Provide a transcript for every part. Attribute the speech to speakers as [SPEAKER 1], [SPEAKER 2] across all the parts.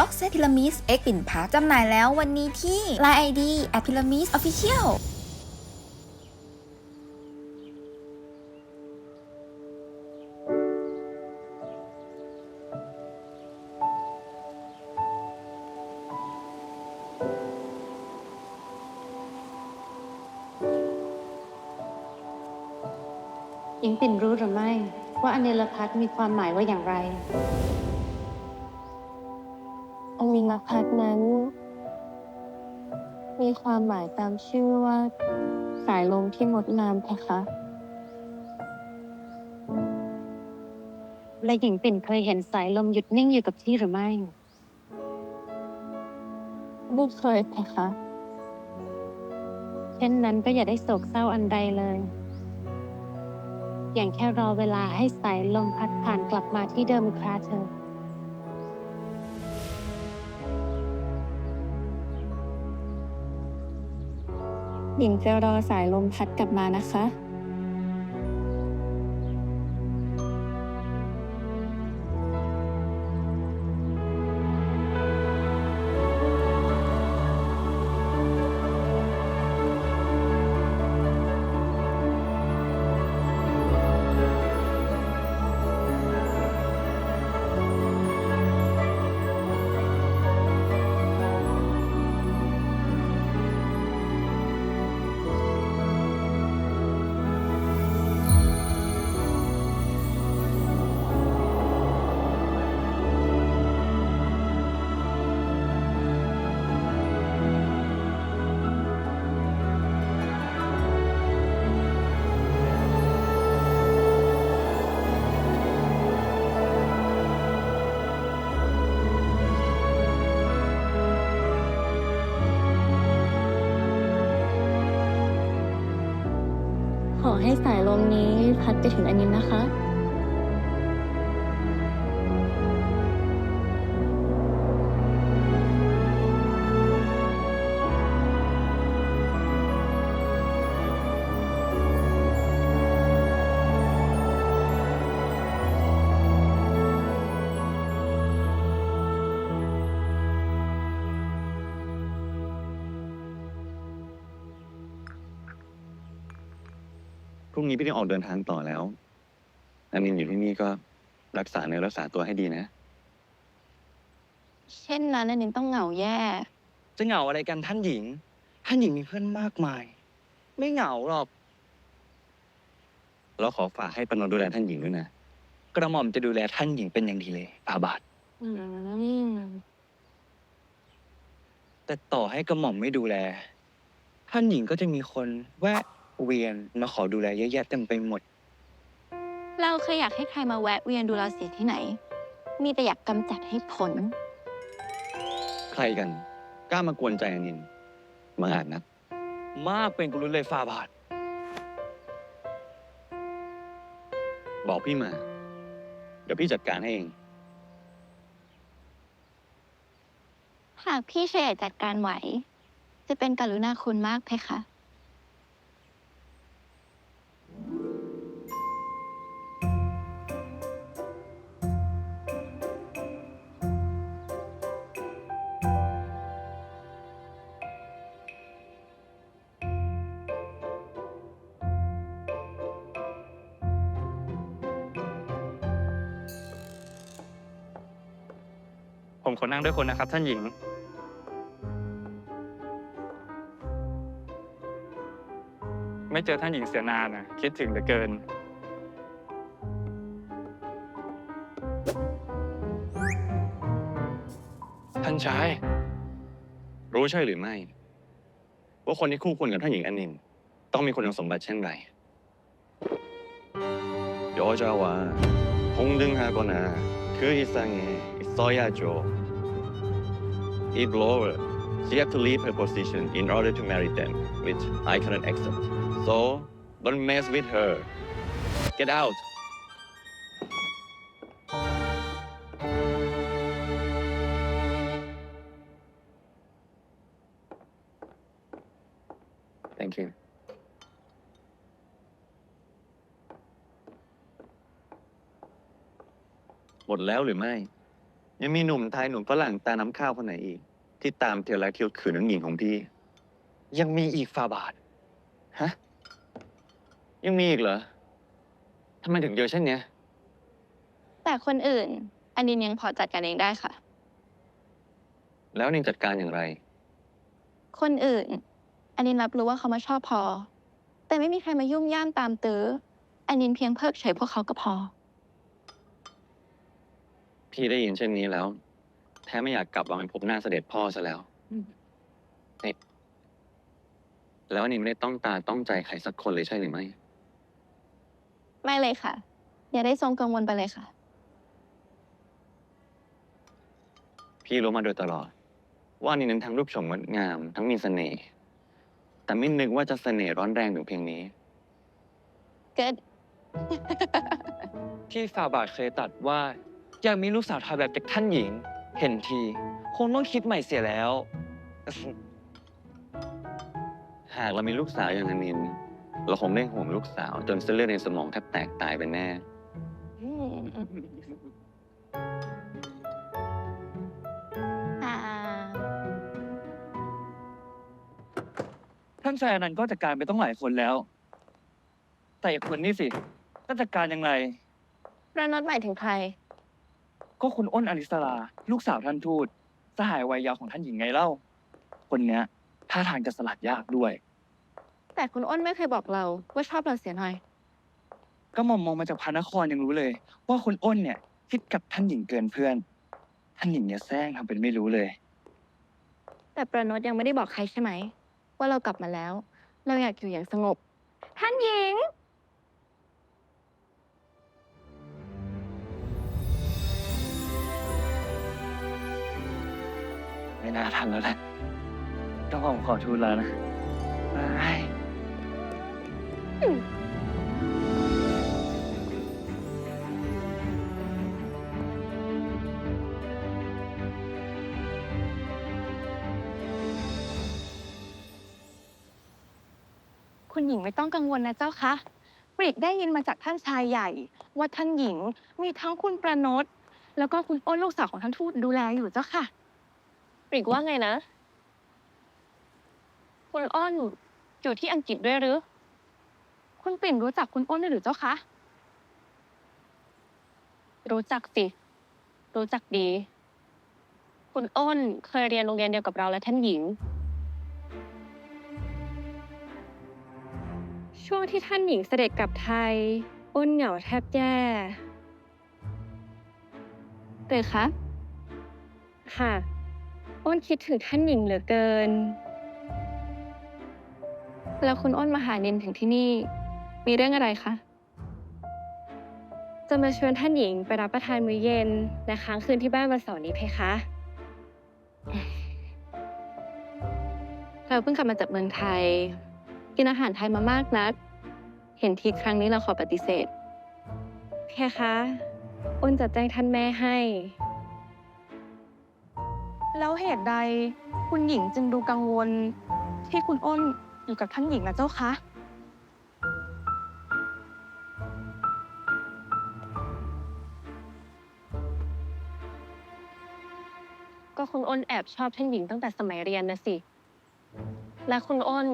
[SPEAKER 1] บ็อกเซตพิรามิสเอ็กปิ่นพักจำหน่ายแล้ววันนี้ที่ Line ID at Pyramis Official
[SPEAKER 2] หญิงปิ่นรู้หรือไม่ ว่าอเนลพัทมีความหมายว่าอย่างไร
[SPEAKER 3] อมิลพัทนั้น มีความหมายตามชื่อว่า สายลมที่งดงามเพคะ
[SPEAKER 2] และหญิงปิ่นเคยเห็นสายลมหยุดนิ่งอยู่กับที่หรือไม่
[SPEAKER 3] ไม่เคยเพคะ
[SPEAKER 2] เช่นนั้นก็อย่าได้โศกเศร้าอันใดเลยเพียงแค่รอเวลาให้สายลมพัดผ่านกลับมาที่เดิมอีกคราเธอ
[SPEAKER 3] หญิงจะรอสายลมพัดกลับมานะคะ พัดไปถึงอันนี้นะคะ
[SPEAKER 4] รุ่งนี้พี่ต้องออกเดินทางต่อแล้วนันนินอยู่ที่นี่ก็รักษาเนื้อรักษาตัวให้ดีนะ
[SPEAKER 3] เช่นนั้นอันนี้ต้องเหงาแย่
[SPEAKER 5] จะเหงาอะไรกันท่านหญิง ท่านหญิงมีเพื่อนมากมาย ไม่เหงาหรอก
[SPEAKER 4] แล้วขอฝากให้ปนนดูแลท่านหญิงด้วยนะ
[SPEAKER 5] กระหม่อมจะดูแลท่านหญิงเป็นอย่างดีเลยอาบาท
[SPEAKER 3] อืม
[SPEAKER 5] แต่ต่อให้กระหม่อมไม่ดูแล ท่านหญิงก็จะมีคนแวะ เวียนมาขอดูแลเยอะแยะเต็มไปหมด
[SPEAKER 3] เราเคยอยากให้ใครมาแวะเวียนดูเราเสียที่ไหน มีแต่อยากกำจัดให้ผล
[SPEAKER 4] ใครกัน กล้ามากวนใจนันนินมาอาจนัก
[SPEAKER 5] มากเป็นกุลุเลยฟาบาท
[SPEAKER 4] บอกพี่มา เดี๋ยวพี่จัดการให้เอง
[SPEAKER 3] หากพี่เฉยจัดการไหว จะเป็นกรุณาคุณมากเพคะ
[SPEAKER 5] ผมขอนั่งด้วยคนนะครับ ท่านหญิง ไม่เจอท่านหญิงเสียนานนะคิดถึงเหลือเกิน
[SPEAKER 4] ท่านชาย รู้ใช่หรือไม่ ว่าคนที่คู่ควรกับท่านหญิงอนินต้องมีคุณสมบัติเช่นไร여자와공등하거나그이상의써야죠 If lower, she have to leave her position in order to marry them, which I cannot accept. So, don't mess with her. Get out. Thank you. หมดแล้วหรือไม่ ยังมีหนุ่มไทยหนุ่มฝรั่งตาน้ำข้าวคนไหนอีก ที่ตามเที่ยวและเที่ยวขืนนังหญิงของพี่
[SPEAKER 5] ยังมีอีกฟาบาท
[SPEAKER 4] ฮะยังมีอีกเหรอทำไมถึงเยอะเช่นเนี้ย
[SPEAKER 3] แต่คนอื่น อันนินยังพอจัดการเองได้ค่ะ
[SPEAKER 4] แล้วนิงจัดการอย่างไร
[SPEAKER 3] คนอื่น อันนินรับรู้ว่าเขามาชอบพอ แต่ไม่มีใครมายุ่งย่ามตามตื้อ อันนินเพียงเพิกเฉยพวกเขาก็พอ
[SPEAKER 4] พี่ได้ยินเช่นนี้แล้ว แท้ไม่อยากกลับมาเป็นพบหน้าเสด็จพ่อซะแล้วนี่แล้วอันนี้ไม่ได้ต้องตาต้องใจใครสักคนเลยใช่หรือไม่
[SPEAKER 3] ไม่เลยค่ะ อย่าได้ทรงกังวลไปเลยค่ะ
[SPEAKER 4] พี่รู้มาโดยตลอด ว่าอันนี้นั้นทั้งรูปโฉมงดงาม ทั้งมีเสน่ห์แต่ไม่นึกว่าจะเสน่ห์ร้อนแรงถึงเพียงนี้
[SPEAKER 3] เกิด
[SPEAKER 5] ที่ฟาบาทเคยตัดว่า อยากมีลูกสาวไทยแบบจากท่านหญิง เห็นที คงต้องคิดใหม่เสียแล้ว
[SPEAKER 4] หากเรามีลูกสาวอย่างอนิน เราคงได้ห่วงลูกสาว จนเส้นเลือดในสมองแทบแตกตายไปแน่
[SPEAKER 3] อืมอ่า
[SPEAKER 5] ท่านชายอนันต์ก็จัดการไปต้องหลายคนแล้ว แต่อีกคนนี่สิจะจัดการยังไง
[SPEAKER 3] ประนดหมายถึงใคร
[SPEAKER 5] ก็คุณอ้นอลิสราลูกสาวท่านทูตสหายวัยยาวของท่านหญิงไงเล่า คนเนี้ยท่าทางจะสลัดยากด้วย
[SPEAKER 3] แต่คุณอ้นไม่เคยบอกเราว่าชอบเราเสียหน่อย
[SPEAKER 5] ก็มองมองมาจากพระนครยังรู้เลย ว่าคุณอ้นเนี่ยคิดกับท่านหญิงเกินเพื่อน ท่านหญิงเนี่ยแซงทำเป็นไม่รู้เลย
[SPEAKER 3] แต่ประนดยังไม่ได้บอกใครใช่ไหม ว่าเรากลับมาแล้ว เราอยากอยู่อย่างสงบ ท่านหญิง
[SPEAKER 5] ไม่น่าทันแล้วแหละต้องขอขอทูลแล้วนะบาย
[SPEAKER 6] คุณหญิงไม่ต้องกังวลนะเจ้าคะปริกได้ยินมาจากท่านชายใหญ่ ว่าท่านหญิงมีทั้งคุณประนตแล้วก็คุณอ้นลูกสาวของท่านทูตดูแลอยู่เจ้าค่ะ
[SPEAKER 2] ปริกว่าไงนะ คุณอ้อนอยู่ที่อังกฤษด้วยหรือ
[SPEAKER 6] คุณปิ่นรู้จักคุณอ้นด้วยหรือเจ้าคะ
[SPEAKER 2] รู้จักสิ รู้จักดี คุณอ้นเคยเรียนโรงเรียนเดียวกับเราและท่านหญิง ช่วงที่ท่านหญิงเสด็จกลับไทย อ้นเหงาแทบแย่เลยคะ ค่ะ อ้นคิดถึงท่านหญิงเหลือเกิน แล้วคุณอ้นมาหานินถึงที่นี่ มีเรื่องอะไรคะ จะมาชวนท่านหญิงไปรับประทานมื้อเย็นและค้างคืนที่บ้านวันเสาร์นี้เพคะ เราเพิ่งกลับมาจากเมืองไทย กินอาหารไทยมามากนัก เห็นทีครั้งนี้เราขอปฏิเสธ เพคะ อ้นจะแจ้งท่านแม่ให้
[SPEAKER 6] แล้วเหตุใดคุณหญิงจึงดูกังวล ที่คุณอ้นอยู่กับท่านหญิงนะเจ้าคะ
[SPEAKER 2] ก็คุณอ้นแอบชอบท่านหญิงตั้งแต่สมัยเรียนนะสิ และคุณอ้น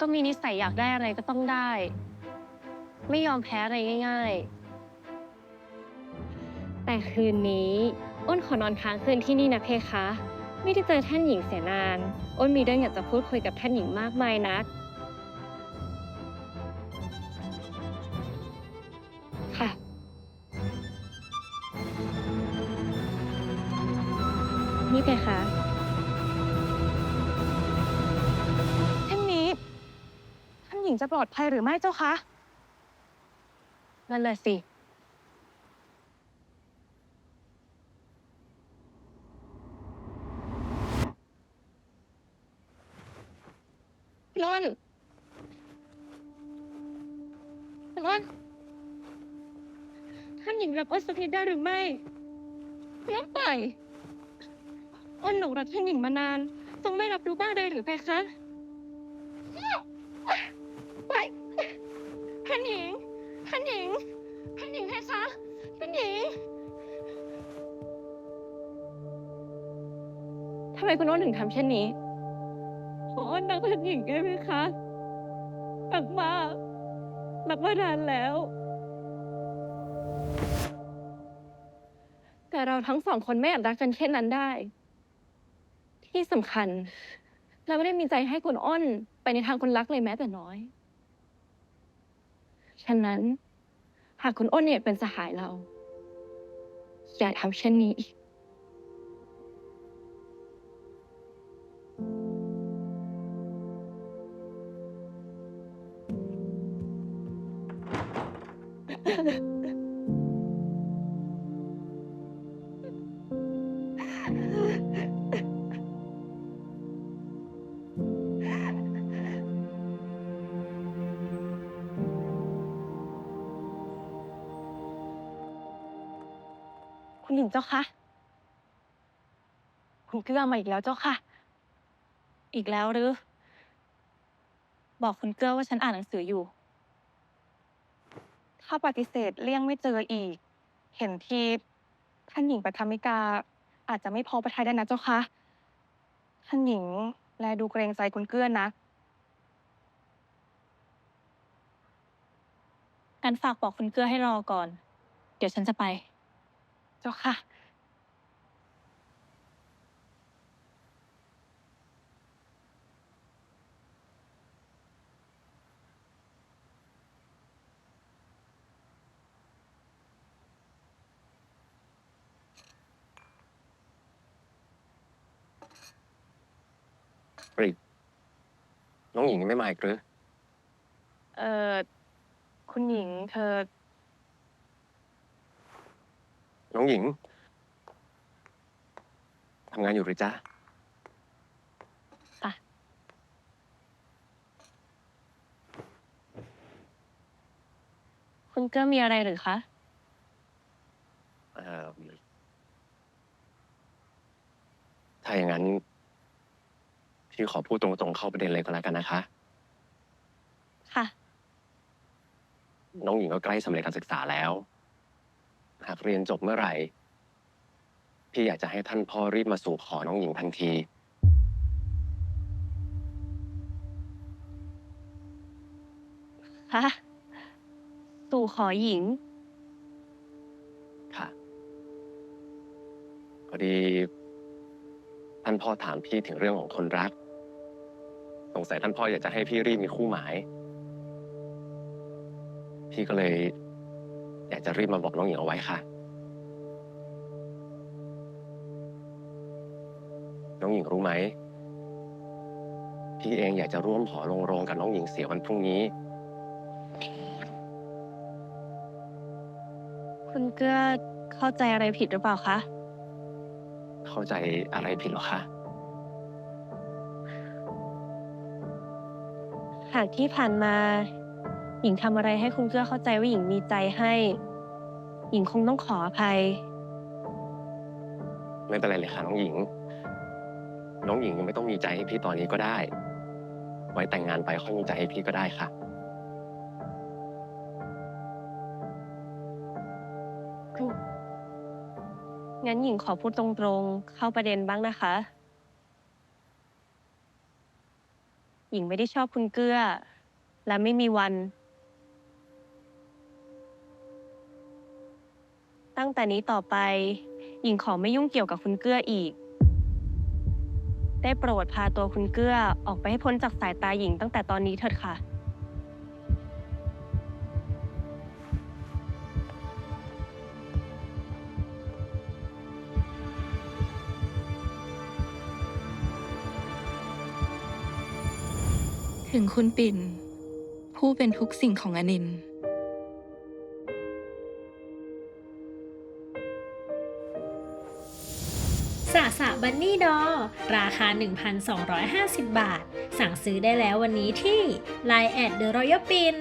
[SPEAKER 2] ก็มีนิสัยอยากได้อะไรก็ต้องได้ ไม่ยอมแพ้อะไรง่าย ๆ แต่คืนนี้ อ้นขอนอนค้างคืนที่นี่นะเพคะ ไม่ได้เจอท่านหญิงเสียนาน อ้นมีเรื่องอยากจะพูดคุยกับท่านหญิงมากมายนัก ค่ะ นี่เพคะ
[SPEAKER 6] เช่นนี้ ท่านหญิงจะปลอดภัยหรือไม่เจ้าคะ
[SPEAKER 2] นั่นแหละสิ นอนนอนท่านหญิงรับอ้นสักทีได้หรือไม่รับไปอ้นหลงรักท่านหญิงมานาน ทรงไม่รับรู้บ้างเลยหรือเพคะไปท่านหญิงท่านหญิงท่านหญิงเพคะท่านหญิงทำ
[SPEAKER 3] ไมคุณอ้นถึงทำเช่นนี้านักท่านหญิงใช่ไหมคะรักมากรักมานานแล้ว แต่เราทั้งสองคนไม่อาจรักกันเช่นนั้นได้ ที่สำคัญ เราไม่ได้มีใจให้คุณอ้นไปในทางคนรักเลยแม้แต่น้อย ฉะนั้น หากคุณอ้นเนี่ยเป็นสหายเรา อย่าทำเช่นนี้อีก คุณหญิงเจ้าคะคุณเกลือมาอีกแล้วเจ้าค่ะ
[SPEAKER 2] อีกแล้วหรือ บอกคุณเกื้อว่าฉันอ่านหนังสืออยู่
[SPEAKER 3] ถ้าปฏิเสธเลี่ยงไม่เจออีก เห็นทีท่านหญิงปฐมิกาอาจจะไม่พอประทัยได้นะเจ้าคะท่านหญิงแลดูเกรงใจคุณเกื้อนะ
[SPEAKER 2] งั้นฝากบอกคุณเกื้อให้รอก่อน เดี๋ยวฉันจะไป
[SPEAKER 3] เจ้าค่ะ
[SPEAKER 7] ปริกน้องหญิงยังไม่มาอีกหรือ
[SPEAKER 3] เอ่อคุณหญิงเธอ
[SPEAKER 7] น้องหญิงทำงานอยู่หรือจ๊ะ
[SPEAKER 2] คุณเกื้อมีอะไรหรือคะ
[SPEAKER 7] เอ่อถ้าอย่างนั้น พี่ ขอพูดตรงๆเข้าประเด็นเลยก็แล้วกันนะคะ
[SPEAKER 2] ค่ะ
[SPEAKER 7] น้องหญิงก็ใกล้สำเร็จการศึกษาแล้ว หากเรียนจบเมื่อไหร่ พี่อยากจะให้ท่านพ่อรีบมาสู่ขอน้องหญิงทันที
[SPEAKER 2] คะสู่ขอหญิง
[SPEAKER 7] ค่ะพอดีท่านพ่อถามพี่ถึงเรื่องของคนรักส งสัยท่านพ่ออยากจะให้พี่รีบมีคู่หมาย พี่ก็เลย อยากจะรีบมาบอกน้องหญิงเอาไว้ค่ะ น้องหญิงรู้ไหม พี่เองอยากจะร่วมหอลงโรงกับน้องหญิงเสียวันพรุ่งนี้
[SPEAKER 2] คุณเกื้อเข้าใจอะไรผิดหรือเปล่าคะ
[SPEAKER 7] เข้าใจอะไรผิดเหรอคะา
[SPEAKER 2] กที่ผ่านมา หญิงทำอะไรให้คุณเกื้อเข้าใจว่าหญิงมีใจให้ หญิงคงต้องขออภัย
[SPEAKER 7] ไม่เป็นไรเลยค่ะน้องหญิง น้องหญิงยังไม่ต้องมีใจให้พี่ตอนนี้ก็ได้ ไว้แต่งงานไปค่อยมีใจให้พี่ก็ได้ค่ะ
[SPEAKER 2] งั้นหญิงขอพูดตรงๆ เข้าประเด็นบ้างนะคะ หญิงไม่ได้ชอบคุณเกื้อ และไม่มีวัน ตั้งแต่นี้ต่อไป หญิงขอไม่ยุ่งเกี่ยวกับคุณเกื้ออีก ได้โปรดพาตัวคุณเกื้อออกไปให้พ้นจากสายตาหญิงตั้งแต่ตอนนี้เถิดค่ะ
[SPEAKER 8] ถึงคุณปิ่น ผู้เป็นทุกสิ่งของอนิน
[SPEAKER 9] สะสะบันนี่ดอ ราคา 1,250 บาท สั่งซื้อได้แล้ววันนี้ที่ Line at the Royal Pin